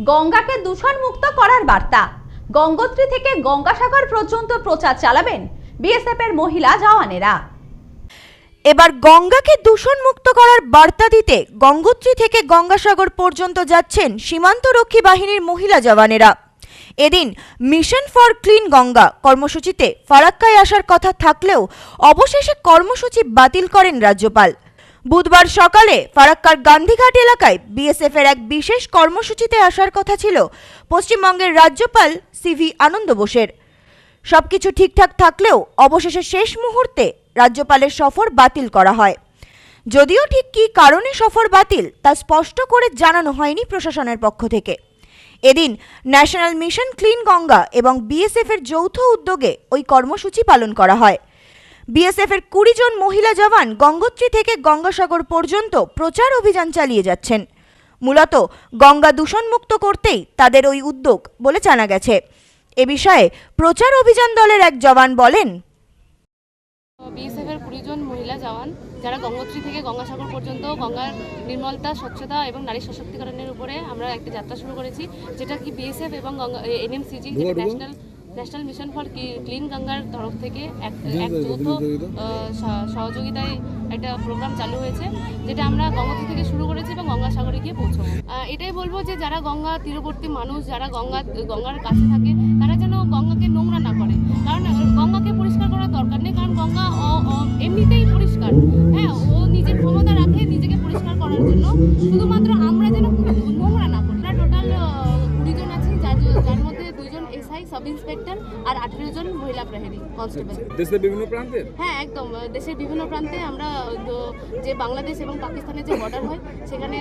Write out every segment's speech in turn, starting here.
গঙ্গাকে দূষণ মুক্ত করার বার্তা। গঙ্গোত্রী থেকে গঙ্গাসাগর পর্যন্ত প্রচার চালাবেন বিএসএফ এর মহিলা জওয়ানেরা। এবার গঙ্গাকে দূষণমুক্ত করার বার্তা দিতে গঙ্গোত্রী থেকে গঙ্গাসাগর পর্যন্ত যাচ্ছেন সীমান্তরক্ষী বাহিনীর মহিলা জওয়ানেরা। এদিন মিশন ফর ক্লিন গঙ্গা কর্মসূচিতে ফারাক্কায় আসার কথা থাকলেও অবশেষে কর্মসূচি বাতিল করেন রাজ্যপাল। বুধবার সকালে ফারাক্কার গান্ধীঘাট এলাকায় বিএসএফ এর এক বিশেষ কর্মসূচিতে আসার কথা ছিল পশ্চিমবঙ্গের রাজ্যপাল সিভি আনন্দ বোসের। সবকিছু ঠিকঠাক থাকলেও অবশেষে শেষ মুহূর্তে রাজ্যপালের সফর বাতিল করা হয়। যদিও ঠিক কী কারণে সফর বাতিল তা স্পষ্ট করে জানানো হয়নি প্রশাসনের পক্ষ থেকে। এদিন ন্যাশনাল মিশন ক্লিন গঙ্গা এবং বিএসএফ এর যৌথ উদ্যোগে ওই কর্মসূচি পালন করা হয়। বিএসএফ এর কুড়ি জন মহিলা জওয়ান গঙ্গোত্রী থেকে গঙ্গাসাগর পর্যন্ত প্রচার অভিযান চালিয়ে যাচ্ছেন। মূলত গঙ্গা দূষণমুক্ত করতেই তাদের ওই উদ্যোগ বলে জানা গেছে। এ বিষয়ে প্রচার অভিযান দলের এক জওয়ান বলেন বিএসএফ এর কুড়ি জন মহিলা জওয়ান যারা গঙ্গোত্রী থেকে গঙ্গাসাগর পর্যন্ত গঙ্গার নির্মলতা স্বচ্ছতা এবং নারী সশক্তিকরণের উপরে আমরা একটা যাত্রা শুরু করেছি যেটা কি বিএসএফ এবং Ganga N M C G যেটা national national mission for clean গঙ্গার তরফ থেকে এক এক যৌথ সহযোগিতায় একটা প্রোগ্রাম চালু হয়েছে যেটা আমরা গঙ্গা থেকে শুরু করেছি এবং গঙ্গাসাগরে গিয়ে পৌঁছবো। এটাই বলব যে যারা গঙ্গা তীরবর্তী মানুষ যারা গঙ্গা গঙ্গার কাছে থাকে তারা যেন গঙ্গাকে নোংরা না করে। কারণ গঙ্গাকে পরিষ্কার করার দরকার নেই কারণ গঙ্গা এমনিতেই পরিষ্কার। হ্যাঁ ও নিজের ক্ষমতা রাখে নিজেকে পরিষ্কার করার জন্য। শুধুমাত্র আমরা যেন নোংরা না করি। টোটাল কুড়ি জন আছি যার এসআই সাব ইন্সপেক্টর আর আঠেরো জন মহিলা প্রহরী কনস্টেবল দেশের বিভিন্ন প্রান্তের হ্যাঁ একদম দেশের বিভিন্ন প্রান্তে আমরা যে বাংলাদেশ এবং পাকিস্তানের যে বর্ডার হয় সেখানে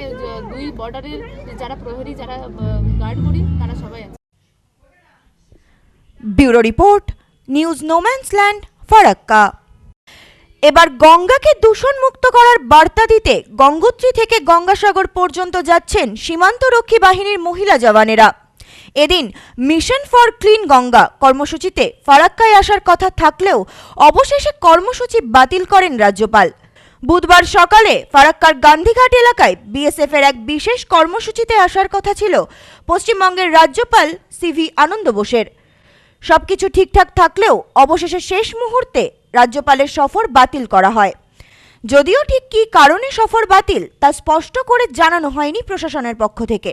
দুই বর্ডারের যারা প্রহরী যারা গার্ড করি তারা সবাই আছে। Bureau report news no man's land Farakka. এবার গঙ্গাকে দূষণমুক্ত করার বার্তা দিতে গঙ্গোত্রী থেকে গঙ্গাসাগর পর্যন্ত যাচ্ছেন সীমান্তরক্ষী বাহিনীর মহিলা জওয়ানেরা। এদিন মিশন ফর ক্লিন গঙ্গা কর্মসূচিতে ফারাক্কায় আসার কথা থাকলেও অবশেষে কর্মসূচি বাতিল করেন রাজ্যপাল। বুধবার সকালে ফারাক্কার গান্ধীঘাট এলাকায় বিএসএফ এর এক বিশেষ কর্মসূচিতে আসার কথা ছিল পশ্চিমবঙ্গের রাজ্যপাল সিভি আনন্দ বোসের। সবকিছু ঠিকঠাক থাকলেও অবশেষে শেষ মুহূর্তে রাজ্যপালের সফর বাতিল করা হয়। যদিও ঠিক কী কারণে সফর বাতিল তা স্পষ্ট করে জানানো হয়নি প্রশাসনের পক্ষ থেকে।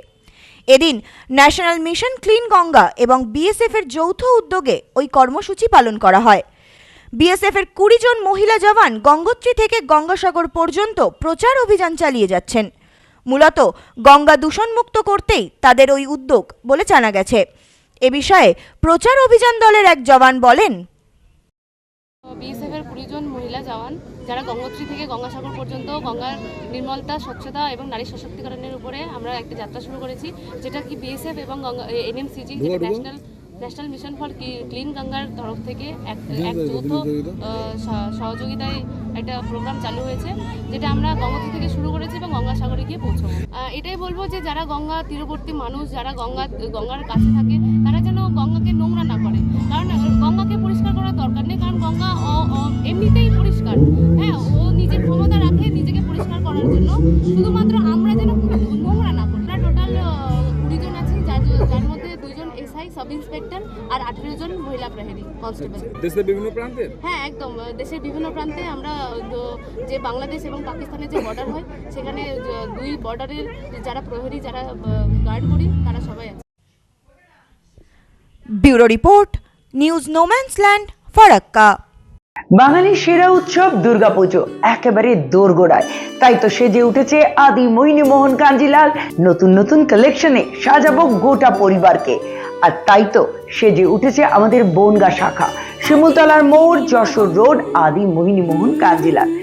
এদিন ন্যাশনাল মিশন ক্লিন গঙ্গা এবং বিএসএফ এর যৌথ উদ্যোগে ওই কর্মসূচি পালন করা হয়। বিএসএফ এর কুড়ি জন মহিলা জওয়ান গঙ্গোত্রী থেকে গঙ্গাসাগর পর্যন্ত প্রচার অভিযান চালিয়ে যাচ্ছেন। মূলত গঙ্গা দূষণমুক্ত করতেই তাদের ওই উদ্যোগ বলে জানা গেছে। এ বিষয়ে প্রচার অভিযান দলের এক জওয়ান বলেন বিএসএফ এর কুড়ি জন মহিলা জওয়ান যারা গঙ্গোত্রী থেকে গঙ্গাসাগর পর্যন্ত গঙ্গার নির্মলতা স্বচ্ছতা এবং নারী সশক্তিকরণের উপরে আমরা একটা যাত্রা শুরু করেছি যেটা কি বিএসএফ এবং এনএমসিজি যেটা। National national mission for clean গঙ্গার তরফ থেকে এক এক যৌথ সহযোগিতায় একটা প্রোগ্রাম চালু হয়েছে যেটা আমরা গঙ্গোত্রী থেকে শুরু করেছি এবং গঙ্গাসাগরে গিয়ে পৌঁছবো। এটাই বলব যে যারা গঙ্গা তীরবর্তী মানুষ যারা গঙ্গা গঙ্গার কাছে থাকে তারা যেন গঙ্গাকে নোংরা না করে। কারণ সাব ইন্সপেক্টর আর আঠেরো জন মহিলা প্রহরী কনস্টেবল। দেশের বিভিন্ন প্রান্তের হ্যাঁ একদম। দেশের বিভিন্ন প্রান্তে আমরা যে বাংলাদেশ এবং পাকিস্তানের যে বর্ডার হয় সেখানে দুই বর্ডারের যারা প্রহরী যারা গার্ড করি তারা সবাই আছে। Bureau report news no man's land Farakka. বাঙালির সেরা উৎসব দুর্গাপুজো একেবারে দোরগোড়ায়। তাই তো সেজে উঠেছে আদি মোহিনী মোহন কাঞ্জিলাল। নতুন নতুন কালেকশনে সাজাবো গোটা পরিবারকে। আর তাই তো সে যে উঠেছে আমাদের বনগা শাখা। শিমুলতলার মোড়, যশোর রোড আদি মোহিনী মোহন কাঞ্জিলাল